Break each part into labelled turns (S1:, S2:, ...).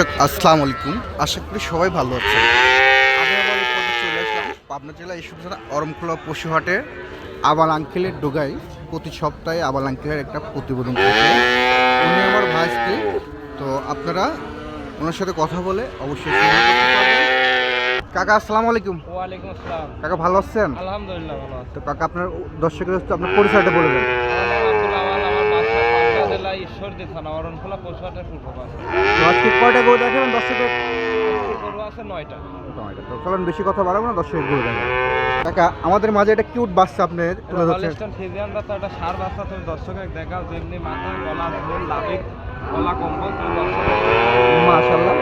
S1: আসসালামু আলাইকুম। আশা করি সবাই ভালো আছেন। আমি আবার চলে আসলাম। পাবনা জেলা এই সুবিধা অরমখোলা পশুহাটে আবাল আঙ্কেলের ডোগাই প্রতি সপ্তাহে আবাল আঙ্কেলের একটা প্রতিবেদন উনি আমার ভাইসকে তো আপনারা ওনার সাথে কথা বলে অবশ্যই। কাকা আসসালামু আলাইকুম।
S2: ওয়ালাইকুম আসসালাম।
S1: কাকা ভালো আছেন?
S2: আলহামদুলিল্লাহ ভালো
S1: তো কাকা আপনার দর্শকের আপনার পরিচয়টা বলে দেন
S2: আমার নাম আব্দুল আওয়াল আমার বাসা পাবনা ঈশ্বরদী থানা অরণখোলা পশুহাটের পূর্ব পাশে
S1: আজকে কয়টা গরু দেখেন দর্শকের
S2: গরু আছে নয়টা।
S1: তো চলেন বেশি কথা বাড়াবো না গরু কাকা আমাদের মাঝে একটা কিউট বাচ্চা আপনি তুলে ধরছেন।
S2: একটা সার বাচ্চা তুমি দর্শকের দেখাও যেমনি মাথা গলা ফুল লাভিক গলা কম্বল
S1: মাশাল্লাহ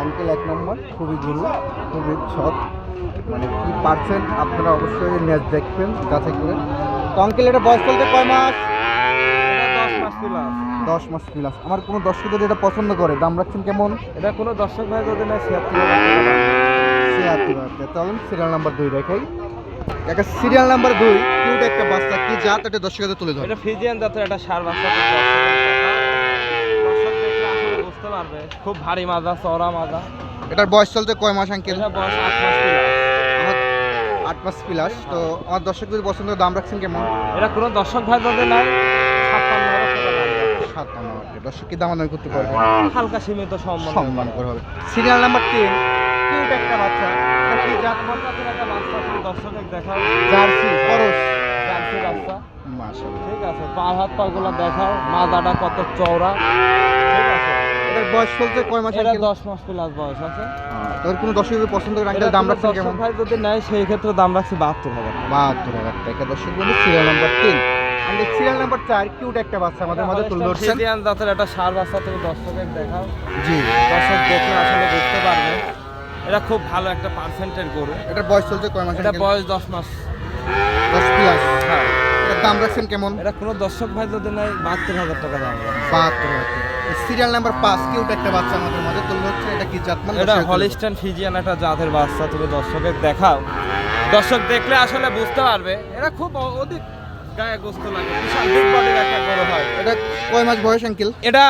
S1: আঙ্কেল এক নম্বর খুবই গুরু খুবই সৎ। মানে কি পারছেন আপনারা অবশ্যই ম্যাচ দেখবেন যাচাই করে। তো আঙ্কেল এটা বয়স চলতে কয় মাস?
S2: প্লাস
S1: দশ মাস প্লাস আমার কোনো দর্শক যদি এটা পছন্দ করে দাম রাখছেন কেমন?
S2: এটা কোনো দর্শক ভাই যদি না ছিয়াত্তর
S1: ছিয়াত্তর তাহলে সিরিয়াল নাম্বার দুই দেখাই। একটা সিরিয়াল নাম্বার দুই কিউট একটা বাচ্চা কি জাত এটা দর্শকের তুলে ধরে
S2: এটা ফিজিয়ান জাতের একটা সার বাচ্চা দর্শক দেখলে আসলে বুঝতে পারবে। খুব ভারী মাজা চওড়া মাজা।
S1: এটার বয়স চলতে কয় মাস আঙ্কেল?
S2: বয়স আট মাস
S1: আট মাস প্লাস তো আমার দর্শক যদি পছন্দ দাম রাখছেন কেমন?
S2: এটা কোনো দর্শক ভাই যদি নাই ছাপ্পান্ন হাজার টাকা দাম রাখছে।
S1: সাতান্ন হাজার। দর্শক কি দামাদামি করতে পারবে?
S2: হালকা সীমিত সম্মান।
S1: সম্মান করে হবে। সিরিয়াল নাম্বার তিন কিউট একটা বাচ্চা। কি জাত
S2: তোমার একটা বাচ্চা তুমি দর্শকের দেখাও।
S1: জার্সি খরচ
S2: জার্সি বাচ্চা।
S1: মাশাআল্লাহ।
S2: ঠিক আছে পা হাত দেখাও কত চওড়া। ঠিক আছে
S1: এটার বয়স চলতে কয় মাস
S2: এটা
S1: আঙ্কেল?
S2: দশ মাস প্লাস বয়স আছে।
S1: তোর কোনো দর্শক যদি পছন্দ করে আঙ্কেল দাম রাখছেন কেমন?
S2: ভাই যদি নেয় সেই ক্ষেত্রে দাম রাখছি বাহাত্তর হাজার
S1: বাহাত্তর হাজার টাকা। দর্শক বন্ধু সিরিয়াল নাম্বার তিন। সিরিয়াল নাম্বার চার কিউট একটা বাচ্চা আমাদের মাঝে তুলে ধরছেন।
S2: ফিজিয়ান জাতের একটা সার বাচ্চা তুমি দর্শকের দেখাও।
S1: জি।
S2: দর্শক দেখলে আসলে বুঝতে পারবে। এটা খুব ভালো একটা পার্সেন্টের গরু।
S1: বয়স কয় মাস
S2: এটা বয়স দশ মাস।
S1: দশ প্লাস
S2: হ্যাঁ।
S1: এটার দাম রাখছেন কেমন?
S2: এটা কোনো দর্শক ভাই যদি নেয় বাহাত্তর হাজার টাকা দাম
S1: বাহাত্তর হাজার সিরিয়াল নাম্বার পাঁচ কিউট একটা বাচ্চা আমাদের মাঝে তুলে ধরছে। এটা কি জাত মানে
S2: এটা হলিস্টান ফিজিয়ান একটা জাতের বাচ্চা তুমি দর্শকের দেখাও। দর্শক দেখলে আসলে বুঝতে পারবে। এটা খুব অধিক গায়ে গোস্ত লাগে বিশাল বিগ বডির একটা গরু হয়।
S1: এটা কয় মাস বয়স আঙ্কেল?
S2: এটা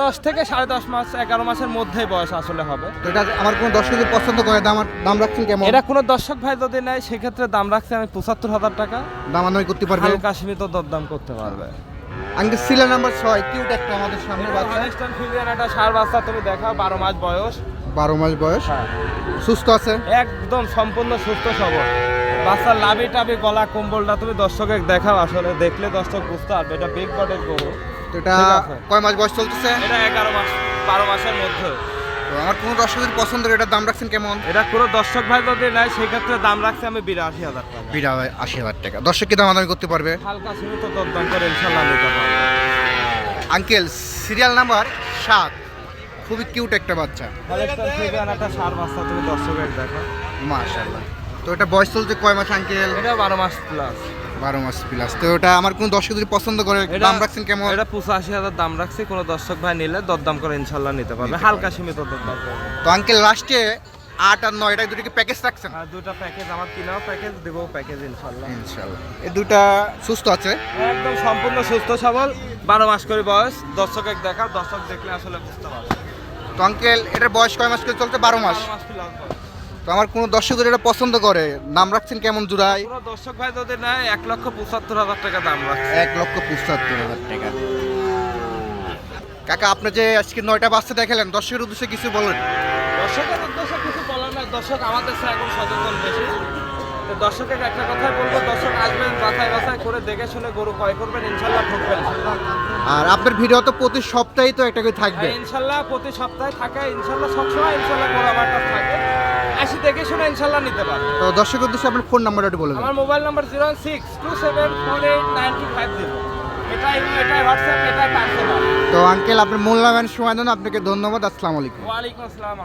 S2: দশ থেকে সাড়ে দশ মাস এগারো মাসের মধ্যেই বয়স আসলে হবে।
S1: এটা আমার কোনো দর্শক যদি পছন্দ করে দাম দাম রাখছেন কেমন?
S2: এটা কোনো দর্শক ভাই যদি নেয় সেক্ষেত্রে দাম রাখছে আমি পঁচাত্তর হাজার টাকা।
S1: দাম আদায় করতে পারবে?
S2: হালকা সীমিত দরদাম করতে পারবে।
S1: আঙ্কেল সিরিয়াল নাম্বার ছয় কিউট একটা আমাদের সামনে বাচ্চা।
S2: হলিস্টান ফিজিয়ান একটা সার বাচ্চা তুমি দেখাও বারো মাস বয়স।
S1: বারো মাস বয়স।
S2: হ্যাঁ।
S1: সুস্থ আছে?
S2: একদম সম্পূর্ণ সুস্থ সবল। বাচ্চার লাভে টাবে গলা কম্বলটা তুমি দর্শকের দেখাও আসলে দেখলে দর্শক বুঝতে পারবে। এটা বিগ বডের গরু।
S1: এটা কয় মাস বয়স চলতেছে?
S2: এটা এগারো মাস বারো মাসের মধ্যে।
S1: আমার কোনো দর্শক যদি পছন্দ এটার দাম রাখছেন কেমন?
S2: এটা কোনো দর্শক ভাই যদি নেয় সেক্ষেত্রে দাম রাখছে আমি বিরাশি হাজার টাকা।
S1: বিড়া আশি হাজার টাকা। দর্শক কি দাম আদায় করতে পারবে?
S2: হালকা সীমিত দরদাম করে ইনশাল্লাহ নিতে পারবে।
S1: আঙ্কেল সিরিয়াল নাম্বার সাত। খুবই কিউট একটা বাচ্চা।
S2: সার বাচ্চা তুমি দর্শকের দেখো।
S1: মাশাআল্লাহ। তো এটা বয়স চলতে কয় মাস আঙ্কেল
S2: এটা বারো মাস প্লাস
S1: বারো মাস প্লাস তো ওটা আমার কোনো দর্শক যদি পছন্দ করে দাম রাখছেন কেমন?
S2: এটা পঁচাশি হাজার দাম রাখছি কোনো দর্শক ভাই নিলে দরদাম করে ইনশাল্লাহ নিতে পারবে। হালকা সীমিত দরদাম
S1: তো আঙ্কেল লাস্টে আট আর নয় এটা দুটো কি প্যাকেজ রাখছেন?
S2: আর দুটা প্যাকেজ আমার কিনাও প্যাকেজ দেবো প্যাকেজ ইনশাল্লাহ।
S1: ইনশাআল্লাহ এই দুটা সুস্থ আছে?
S2: একদম সম্পূর্ণ সুস্থ সবল। বারো মাস করে বয়স দর্শকের দেখা দর্শক দেখলে আসলে বুঝতে পারবে।
S1: তো আঙ্কেল এটার বয়স কয় মাস করে চলতে বারো মাস।
S2: মাস।
S1: তো আমার কোনো দর্শক যদি এটা পছন্দ করে? নাম রাখছেন কেমন জুড়াই
S2: দর্শক ভাই যদি নেয় এক লক্ষ পঁচাত্তর হাজার টাকা দাম রাখছে।
S1: এক লক্ষ পঁচাত্তর হাজার টাকা। কাকা আপনি যে আজকে নয়টা বাচ্চা দেখালেন দর্শকের উদ্দেশ্যে কিছু বলেন।
S2: দর্শকের উদ্দেশ্যে কিছু বলার না দর্শক আমাদের সাথে এখন সচেতন বেশি। তো দর্শকের একটা কথাই বলব দর্শক আসবেন বাছাই বাছাই করে দেখে শুনে গরু ক্রয় করবেন ইনশাল্লাহ ঠকবেন।
S1: আর আপনার ভিডিও তো প্রতি সপ্তাহেই তো একটা করে থাকবে।
S2: হ্যাঁ, ইনশাল্লাহ প্রতি সপ্তাহে থাকে ইনশাল্লাহ সবসময় ইনশাল্লাহ গরু আমার কাছে থাকে। আসি দেখে শুনে ইনশাল্লাহ নিতে পারবে
S1: তো দর্শকের উদ্দেশ্যে আপনার ফোন নাম্বারটা একটু বলে দেন।
S2: আমার mobile number zero six two seven four eight nine two five zero এটাই এটাই হোয়াটসঅ্যাপ এটাই পার্সোনাল
S1: তো আঙ্কেল আপনার মূল্যবান সময় দেন আপনাকে ধন্যবাদ আসসালামু আলাইকুম।
S2: ওয়ালাইকুম আসসালাম